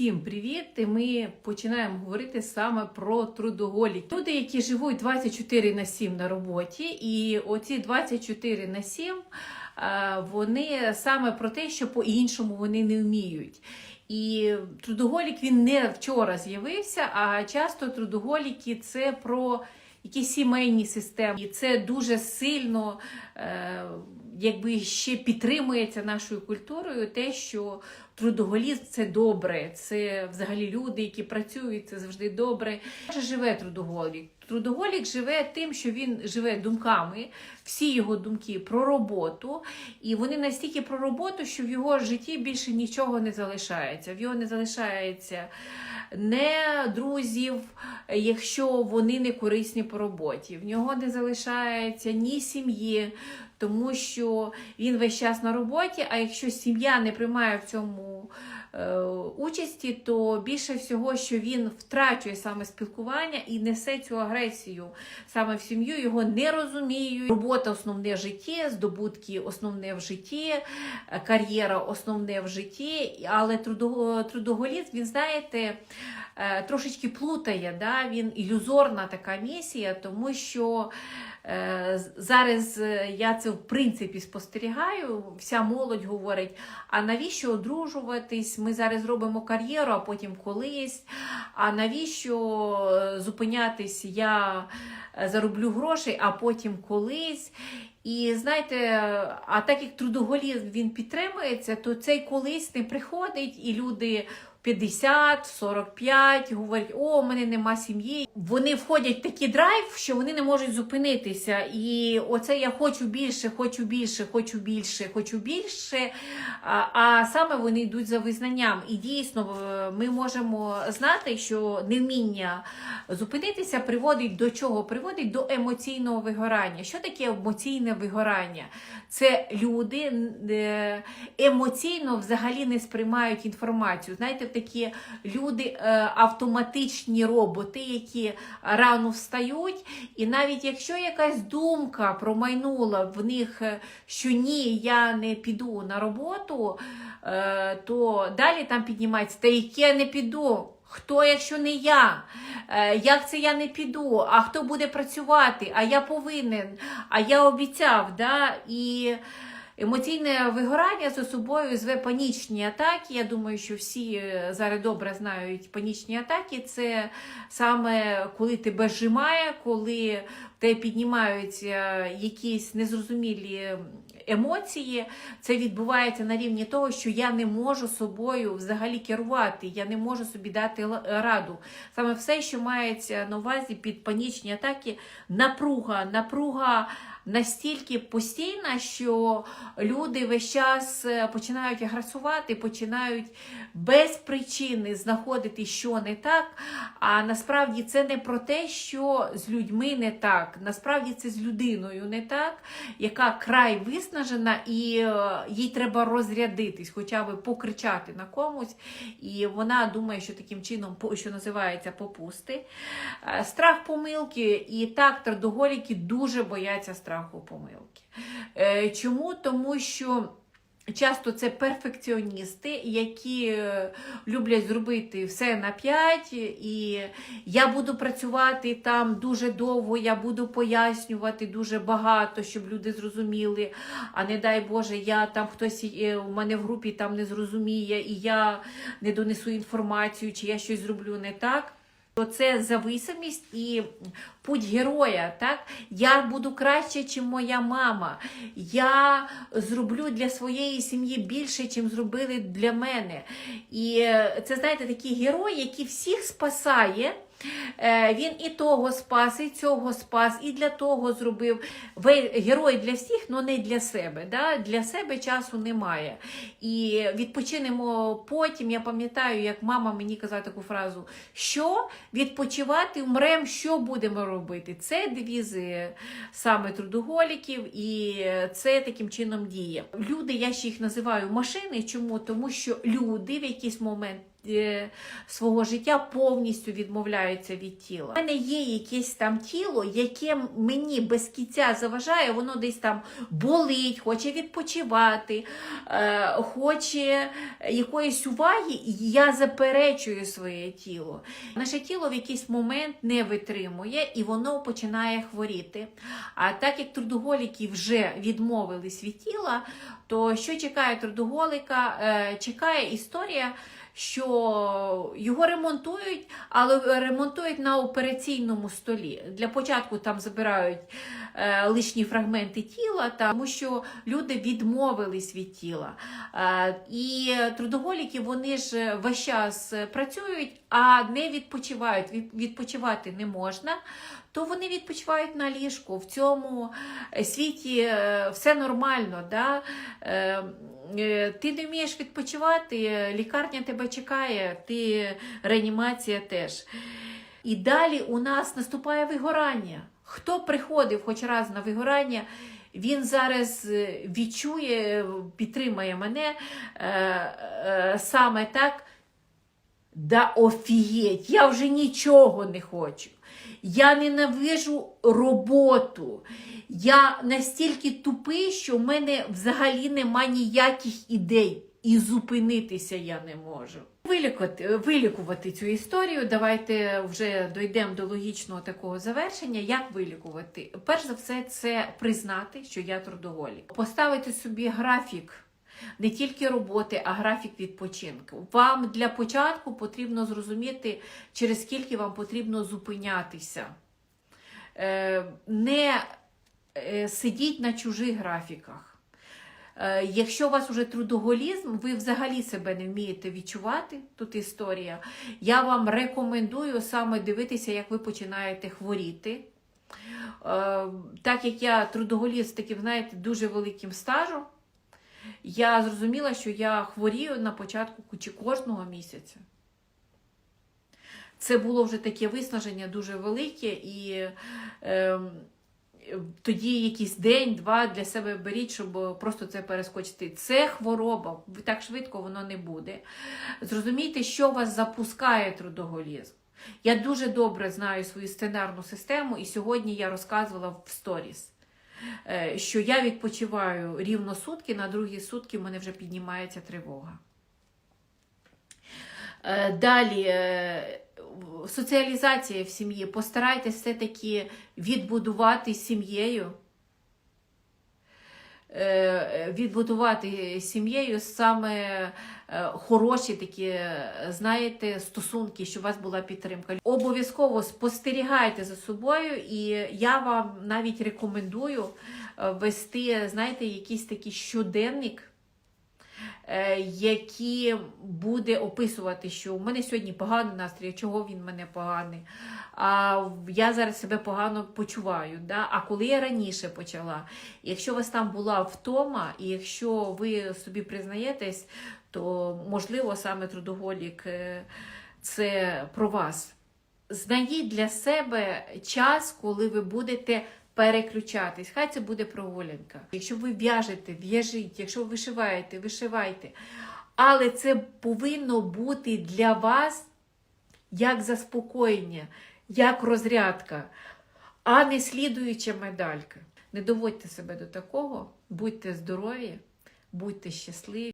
Всім привіт! І ми починаємо говорити саме про трудоголік. Люди, які живуть 24 на 7 на роботі, і оці 24 на 7, е, вони саме про те, що по-іншому вони не вміють. І трудоголік він не вчора з'явився, а часто трудоголіки це про якісь сімейні системи. І це дуже сильно е, якби ще підтримується нашою культурою те, що трудоголізм це добре, це взагалі люди, які працюють, це завжди добре. Як живе трудоголік? Трудоголік живе тим, що він живе думками, всі його думки про роботу, і вони настільки про роботу, що в його житті більше нічого не залишається. В його не залишається не друзів, якщо вони не корисні по роботі. В нього не залишається ні сім'ї, тому що він весь час на роботі. А якщо сім'я не приймає в цьому участі, то більше всього, що він втрачує саме спілкування і несе цю агресію саме в сім'ю, його не розуміють. Робота основне в житті, здобутки основне в житті, е, кар'єра основне в житті, але трудоголіт, він знаєте. е, Трошечки плутає, да? він ілюзорна така місія, тому що е, зараз е, я це в принципі спостерігаю. Вся молодь говорить: а навіщо одружуватись? Ми зараз робимо кар'єру, а потім колись. А навіщо е, зупинятись? Я е, зароблю грошей, а потім колись. І знаєте, а так як трудоголізм він підтримується, то цей колись не приходить, і люди 50, 45 говорять, о, у мене нема сім'ї. Вони входять в такий драйв, що вони не можуть зупинитися. І оце я хочу більше, хочу більше, хочу більше, хочу більше. А, а саме вони йдуть за визнанням. І дійсно е, ми можемо знати, що невміння зупинитися приводить до чого? Приводить до емоційного вигорання. Що таке емоційне вигорання? Це люди е, емоційно взагалі не сприймають інформацію. Знаєте, такі люди е, автоматичні роботи, які рано встають, і навіть якщо якась думка промайнула в них, е, що ні, я не піду на роботу, е, то далі там піднімається, та яке я не піду. Хто, якщо не я? Як це я не піду? А хто буде працювати? А я повинен, а я обіцяв. Да? І емоційне вигорання за собою зве панічні атаки. Я думаю, що всі е, зараз добре знають панічні атаки. Це саме коли тебе зжимає, коли в тебе піднімаються якісь незрозумілі емоції. Це відбувається на рівні того, що я не можу собою взагалі керувати, я не можу собі дати раду. Саме все, що мається на увазі під панічні атаки, напруга, напруга. Настільки постійна, що люди весь час е, починають агресувати, починають без причини знаходити, що не так. А насправді це не про те, що з людьми не так. Насправді це з людиною не так, яка край виснажена, і е, їй треба розрядитись, хоча б покричати на комусь. І вона думає, що таким чином, що називається, попусти. Е, Страх помилки, і так трудоголіки дуже бояться страху помилки. Е, Чому? Тому що. Часто це перфекціоністи, які е, люблять зробити все на п'ять, і я буду працювати там дуже довго, я буду пояснювати дуже багато, щоб люди зрозуміли. А не дай Боже, я там хтось е, у мене в групі там не зрозуміє, і я не донесу інформацію, чи я щось зроблю не так. То це зависимість і путь героя. Так? Я буду краще, ніж моя мама. Я зроблю для своєї сім'ї більше, ніж зробили для мене. І е, це, знаєте, такий герой, який всіх спасає. Е, Він і того спас, і цього спас, і для того зробив. Герой для всіх, але не для себе. Да? Для себе часу немає. І відпочинемо потім. Я пам'ятаю, як мама мені казала таку фразу: що відпочивати вмрем, що будемо робити? Це девізи саме трудоголіків, і це таким чином діє. Люди, я ще їх називаю машини. Чому? Тому що люди в якийсь момент свого життя повністю відмовляються від тіла. У мене є якесь там тіло, яке мені без кінця заважає, воно десь там болить, хоче відпочивати, е, хоче якоїсь уваги, і я заперечую своє тіло. Наше тіло в якийсь момент не витримує і воно починає хворіти. А так як трудоголіки вже відмовились від тіла, то що чекає трудоголика? Е, Чекає історія, що його ремонтують, але ремонтують на операційному столі. Для початку там забирають е, лишні фрагменти тіла, тому що люди відмовились від тіла. Е, і трудоголіки вони ж весь час працюють, а не відпочивають. Відпочивати не можна. То вони відпочивають на ліжку. В цьому світі е, все нормально. Да? Е, е, Ти не вмієш відпочивати, лікарня тебе чекає, ти реанімація теж. І далі у нас наступає вигорання. Хто приходив хоч раз на вигорання, він зараз е, відчує, підтримає мене е, е, саме так. Да офігеть, я вже нічого не хочу. Я ненавижу роботу. Я настільки тупий, що в мене взагалі нема ніяких ідей. І зупинитися я не можу. Вилікувати, вилікувати цю історію. Давайте вже дійдемо до логічного такого завершення. Як вилікувати? Перш за все, це признати, що я трудоголік. Поставити собі графік не тільки роботи, а графік відпочинку. Вам для початку потрібно зрозуміти, через скільки вам потрібно зупинятися. Е, Не е, сидіть на чужих графіках. Е, Якщо у вас вже трудоголізм, ви взагалі себе не вмієте відчувати, тут історія, я вам рекомендую саме дивитися, як ви починаєте хворіти. Так як я трудоголіз з таким, знаєте, дуже великим стажем, я зрозуміла, що я хворію на початку кучі кожного місяця. Це було вже таке виснаження дуже велике, і е, тоді якийсь день-два для себе беріть, щоб просто це перескочити. Це хвороба, так швидко воно не буде. Зрозумійте, що вас запускає трудоголізм. Я дуже добре знаю свою сценарну систему, і сьогодні я розказувала в сторіс що я відпочиваю рівно сутки, на другі сутки в мене вже піднімається тривога. Е, Далі е, соціалізація в сім'ї. Постарайтесь все-таки відбудувати сім'єю. Е, Відбудувати сім'єю саме е, хороші такі, е, знаєте, стосунки, щоб у вас була підтримка. Обов'язково спостерігайте за собою, і я вам навіть рекомендую вести, знаєте, якийсь такий щоденник, е, який буде описувати, що у мене сьогодні поганий настрій, чого він мене поганий. А я зараз себе погано почуваю. Да? А коли я раніше почала, якщо у вас там була втома, і якщо ви собі признаєтесь, то можливо саме трудоголік е, це про вас. Знайдіть для себе час, коли ви будете переключатись. Хай це буде прогулянка. Якщо ви в'яжете, в'яжіть, якщо ви вишиваєте, вишивайте. Але це повинно бути для вас як заспокоєння, як розрядка, а не слідуюча медалька. Не доводьте себе до такого, будьте здорові, будьте щасливі.